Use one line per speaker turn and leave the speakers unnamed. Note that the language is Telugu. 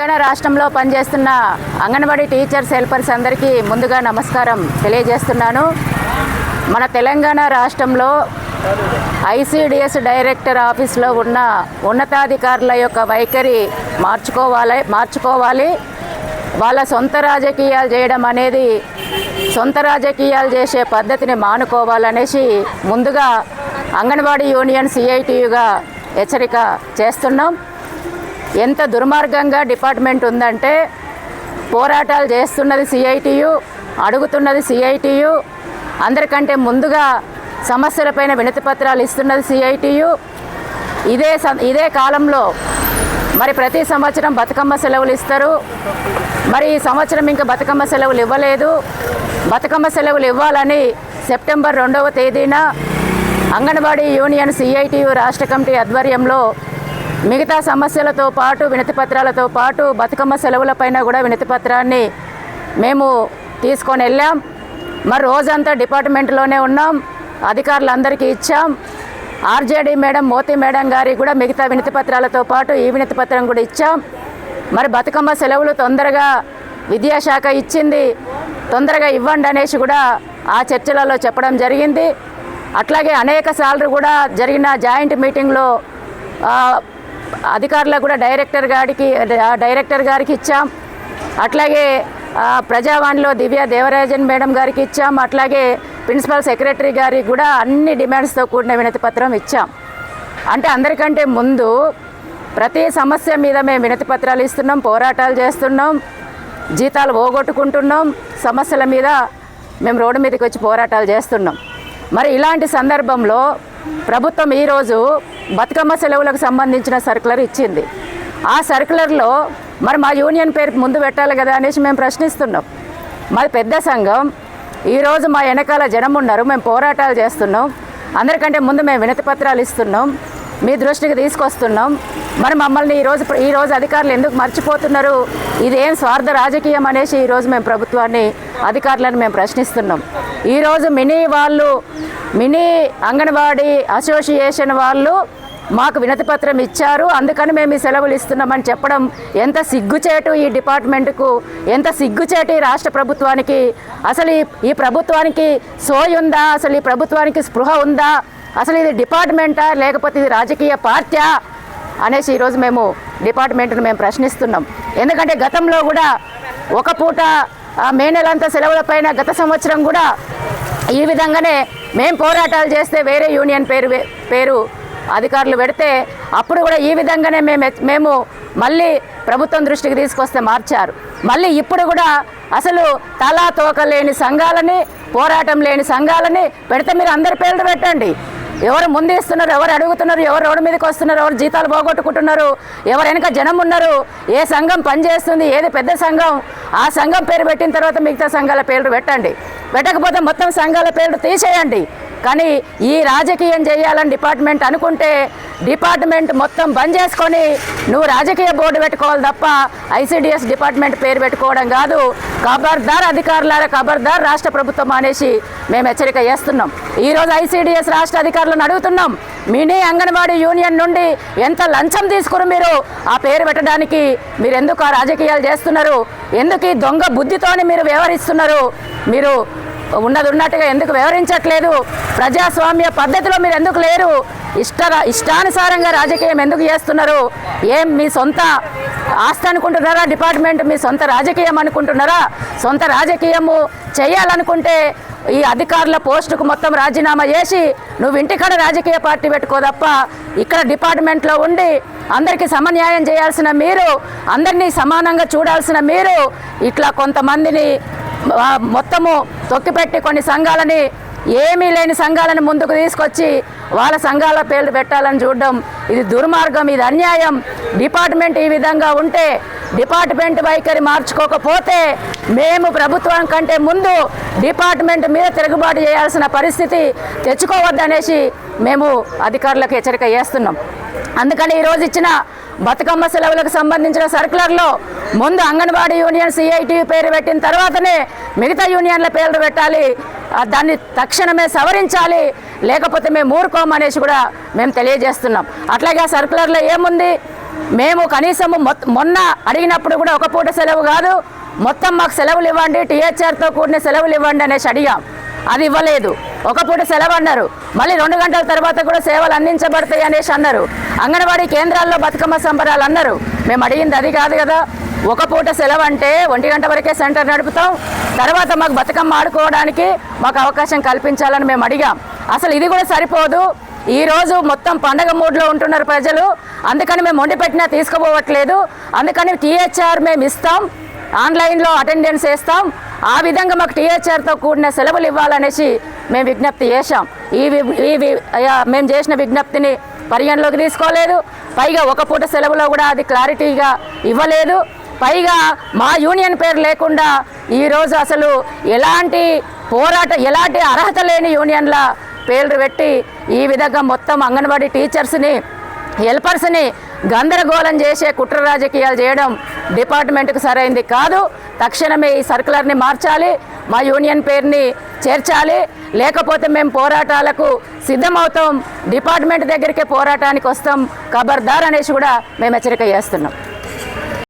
తెలంగాణ రాష్ట్రంలో పనిచేస్తున్న అంగన్వాడీ టీచర్స్ హెల్పర్స్ అందరికీ ముందుగా నమస్కారం తెలియజేస్తున్నాను. మన తెలంగాణ రాష్ట్రంలో ఐసిడిఎస్ డైరెక్టర్ ఆఫీస్లో ఉన్న ఉన్నతాధికారుల యొక్క వైఖరి మార్చుకోవాలి మార్చుకోవాలి. వాళ్ళ సొంత రాజకీయాలు చేయడం అనేది సొంత రాజకీయాలు చేసే పద్ధతిని మానుకోవాలనేసి ముందుగా అంగన్వాడీ యూనియన్ సిఐటియుగా హెచ్చరిక చేస్తున్నాం. ఎంత దుర్మార్గంగా డిపార్ట్మెంట్ ఉందంటే పోరాటాలు చేస్తున్నది సిఐటియు అడుగుతున్నది సిఐటియు అందరికంటే ముందుగా సమస్యలపైన వినతి పత్రాలు ఇస్తున్నది సిఐటియు. ఇదే స ఇదే కాలంలో మరి ప్రతి సంవత్సరం బతుకమ్మ సెలవులు ఇస్తారు. మరి ఈ సంవత్సరం ఇంకా బతుకమ్మ సెలవులు ఇవ్వలేదు. బతుకమ్మ సెలవులు ఇవ్వాలని సెప్టెంబర్ రెండవ తేదీన అంగన్వాడీ యూనియన్ సిఐటియు రాష్ట్ర కమిటీ ఆధ్వర్యంలో మిగతా సమస్యలతో పాటు వినతి పత్రాలతో పాటు బతుకమ్మ సెలవులపైన కూడా వినతి పత్రాన్ని మేము తీసుకొని వెళ్ళాం. మరి రోజంతా డిపార్ట్మెంట్లోనే ఉన్నాం. అధికారులందరికీ ఇచ్చాం. ఆర్జేడీ మేడం మోతీ మేడం గారికి కూడా మిగతా వినతి పత్రాలతో పాటు ఈ వినతి పత్రం కూడా ఇచ్చాం. మరి బతుకమ్మ సెలవులు తొందరగా విద్యాశాఖ ఇచ్చింది. తొందరగా ఇవ్వండి అనేసి కూడా ఆ చర్చలలో చెప్పడం జరిగింది. అట్లాగే అనేక సార్లు కూడా జరిగిన జాయింట్ మీటింగ్లో అధికారులకు కూడా డైరెక్టర్ గారికి డైరెక్టర్ గారికి ఇచ్చాం. అట్లాగే ప్రజావాణిలో దివ్య దేవరాజన్ మేడం గారికి ఇచ్చాం. అట్లాగే ప్రిన్సిపల్ సెక్రటరీ గారికి కూడా అన్ని డిమాండ్స్తో కూడిన వినతి పత్రం ఇచ్చాం. అంటే అందరికంటే ముందు ప్రతి సమస్య మీద మేము వినతి పత్రాలు ఇస్తున్నాం పోరాటాలు చేస్తున్నాం జీతాలు పోగొట్టుకుంటున్నాం సమస్యల మీద మేము రోడ్డు మీదకి వచ్చి పోరాటాలు చేస్తున్నాం. మరి ఇలాంటి సందర్భంలో ప్రభుత్వం ఈరోజు బతుకమ్మ సెలవులకు సంబంధించిన సర్కులర్ ఇచ్చింది. ఆ సర్కులర్లో మరి మా యూనియన్ పేరు ముందు పెట్టాలి కదా అనేసి మేము ప్రశ్నిస్తున్నాం. మాది పెద్ద సంఘం. ఈరోజు మా వెనకాల జనం ఉన్నారు. మేము పోరాటాలు చేస్తున్నాం. అందరికంటే ముందు మేము వినతి పత్రాలు ఇస్తున్నాం. మీ దృష్టికి తీసుకొస్తున్నాం. మరి మమ్మల్ని ఈరోజు ఈరోజు అధికారులు ఎందుకు మర్చిపోతున్నారు? ఇదేం స్వార్థ రాజకీయం అనేసి ఈరోజు మేము ప్రభుత్వాన్ని అధికారులను మేము ప్రశ్నిస్తున్నాం. ఈరోజు మినీ వాళ్ళు మినీ అంగన్వాడీ అసోసియేషన్ వాళ్ళు మాకు వినతి పత్రం ఇచ్చారు. అందుకని మేము ఈ సెలవులు ఇస్తున్నామని చెప్పడం ఎంత సిగ్గుచేటు ఈ డిపార్ట్మెంట్కు ఎంత సిగ్గుచేటు ఈ రాష్ట్ర ప్రభుత్వానికి. అసలు ఈ ప్రభుత్వానికి సోయి ఉందా? అసలు ఈ ప్రభుత్వానికి స్పృహ ఉందా? అసలు ఇది డిపార్ట్మెంటా? లేకపోతే ఇది రాజకీయ పార్టీ అనేసి ఈరోజు మేము డిపార్ట్మెంట్ను మేము ప్రశ్నిస్తున్నాం. ఎందుకంటే గతంలో కూడా ఒక పూట మే నెలంతా సెలవులపైన గత సంవత్సరం కూడా ఈ విధంగానే మేము పోరాటాలు చేస్తే వేరే యూనియన్ పేరు పేరు అధికారులు పెడితే అప్పుడు కూడా ఈ విధంగానే మేము మేము మళ్ళీ ప్రభుత్వం దృష్టికి తీసుకొస్తే మార్చారు. మళ్ళీ ఇప్పుడు కూడా అసలు తలా తోక లేని సంఘాలని పోరాటం లేని సంఘాలని పెడితే మీరు అందరి పేర్లు పెట్టండి. ఎవరు ముందు ఇస్తున్నారు ఎవరు అడుగుతున్నారు ఎవరు రోడ్డు మీదకి వస్తున్నారు ఎవరు జీతాలు పోగొట్టుకుంటున్నారు ఎవరు వెనక జనం ఉన్నారు ఏ సంఘం పనిచేస్తుంది ఏది పెద్ద సంఘం ఆ సంఘం పేరు పెట్టిన తర్వాత మిగతా సంఘాల పేర్లు పెట్టండి. పెట్టకపోతే మొత్తం సంఘాల పేర్లు తీసేయండి. కానీ ఈ రాజకీయం చేయాలని డిపార్ట్మెంట్ అనుకుంటే డిపార్ట్మెంట్ మొత్తం బంద్ చేసుకొని నువ్వు రాజకీయ బోర్డు పెట్టుకోవాలి తప్ప ఐసీడిఎస్ డిపార్ట్మెంట్ పేరు పెట్టుకోవడం కాదు. ఖబర్దార్ అధికారులారా ఖబర్దార్ రాష్ట్ర ప్రభుత్వం అనేసి మేము హెచ్చరిక చేస్తున్నాం. ఈరోజు ఐసీడిఎస్ రాష్ట్ర అధికారులను అడుగుతున్నాం మినీ అంగన్వాడీ యూనియన్ నుండి ఎంత లంచం తీసుకురు మీరు? ఆ పేరు పెట్టడానికి మీరు ఎందుకు ఆ రాజకీయాలు చేస్తున్నారు? ఎందుకు ఈ దొంగ బుద్ధితోని మీరు వ్యవహరిస్తున్నారు? మీరు ఉన్నది ఉన్నట్టుగా ఎందుకు వివరించట్లేదు? ప్రజాస్వామ్య పద్ధతిలో మీరు ఎందుకు లేరు? ఇష్ట ఇష్టానుసారంగా రాజకీయం ఎందుకు చేస్తున్నారు? ఏం మీ సొంత ఆస్తి అనుకుంటున్నారా? డిపార్ట్మెంట్ మీ సొంత రాజకీయం అనుకుంటున్నారా? సొంత రాజకీయము చేయాలనుకుంటే ఈ అధికారుల పోస్టుకు మొత్తం రాజీనామా చేసి నువ్వు ఇంటికాడ రాజకీయ పార్టీ పెట్టుకో తప్ప ఇక్కడ డిపార్ట్మెంట్లో ఉండి అందరికీ సమన్యాయం చేయాల్సిన మీరు అందరినీ సమానంగా చూడాల్సిన మీరు ఇట్లా కొంతమందిని మొత్తము తొక్కిపెట్టి కొన్ని సంఘాలని ఏమీ లేని సంఘాలను ముందుకు తీసుకొచ్చి వాళ్ళ సంఘాల పేర్లు పెట్టాలని చూడడం ఇది దుర్మార్గం ఇది అన్యాయం. డిపార్ట్మెంట్ ఈ విధంగా ఉంటే డిపార్ట్మెంట్ వైఖరి మార్చుకోకపోతే మేము ప్రభుత్వం కంటే ముందు డిపార్ట్మెంట్ మీద తిరుగుబాటు చేయాల్సిన పరిస్థితి తెచ్చుకోవద్దనేసి మేము అధికారులకు హెచ్చరిక చేస్తున్నాం. అందుకని ఈరోజు ఇచ్చిన బతుకమ్మ సెలవులకు సంబంధించిన సర్కులర్లో ముందు అంగన్వాడీ యూనియన్ సిఐటి పేరు పెట్టిన తర్వాతనే మిగతా యూనియన్ల పేర్లు పెట్టాలి దాన్ని తక్షణమే సవరించాలి లేకపోతే మేము ఊరుకోమనేసి కూడా మేము తెలియజేస్తున్నాం. అట్లాగే ఆ సర్కులర్లో ఏముంది? మేము కనీసము మొన్న అడిగినప్పుడు కూడా ఒక పూట సెలవు కాదు మొత్తం మాకు సెలవులు ఇవ్వండి టీహెచ్ఆర్తో కూడిన సెలవులు ఇవ్వండి అనేసి అడిగాం. అది ఇవ్వలేదు. ఒక పూట సెలవు అన్నారు. మళ్ళీ రెండు గంటల తర్వాత కూడా సేవలు అందించబడతాయి అనేసి అన్నారు. అంగన్వాడీ కేంద్రాల్లో బతుకమ్మ సంబరాలు అన్నారు. మేము అడిగింది అది కాదు కదా. ఒక పూట సెలవు అంటే ఒంటి గంట వరకే సెంటర్ నడుపుతాం. తర్వాత మాకు బతుకమ్మ ఆడుకోవడానికి మాకు అవకాశం కల్పించాలని మేము అడిగాం. అసలు ఇది కూడా సరిపోదు. ఈరోజు మొత్తం పండగ మూడ్లో ఉంటున్నారు ప్రజలు. అందుకని మేము వండి పెట్టినా తీసుకుపోవట్లేదు. అందుకని టీహెచ్ఆర్ మేము ఇస్తాం. ఆన్లైన్లో అటెండెన్స్ వేస్తాం. ఆ విధంగా మాకు టీహెచ్ఆర్తో కూడిన సెలవులు ఇవ్వాలనేసి మేము విజ్ఞప్తి చేశాం. ఈ వి- ఈ వి- మేము చేసిన విజ్ఞప్తిని పరిగణలోకి తీసుకోలేదు. పైగా ఒక పూట సెలవులో కూడా అది క్లారిటీగా ఇవ్వలేదు. పైగా మా యూనియన్ పేరు లేకుండా ఈరోజు అసలు ఎలాంటి పోరాట ఎలాంటి అర్హత లేని యూనియన్ల పేర్లు పెట్టి ఈ విధంగా మొత్తం అంగన్వాడీ టీచర్స్ని హెల్పర్స్ని గందరగోళం చేసే కుట్ర రాజకీయాలు చేయడం డిపార్ట్మెంట్కి సరైంది కాదు. తక్షణమే ఈ సర్కులర్ని మార్చాలి మా యూనియన్ పేరుని చేర్చాలి లేకపోతే మేము పోరాటాలకు సిద్ధమవుతాం డిపార్ట్మెంట్ దగ్గరికే పోరాటానికి వస్తాం ఖబర్దార్ అనేసి కూడా మేము హెచ్చరిక చేస్తున్నాం.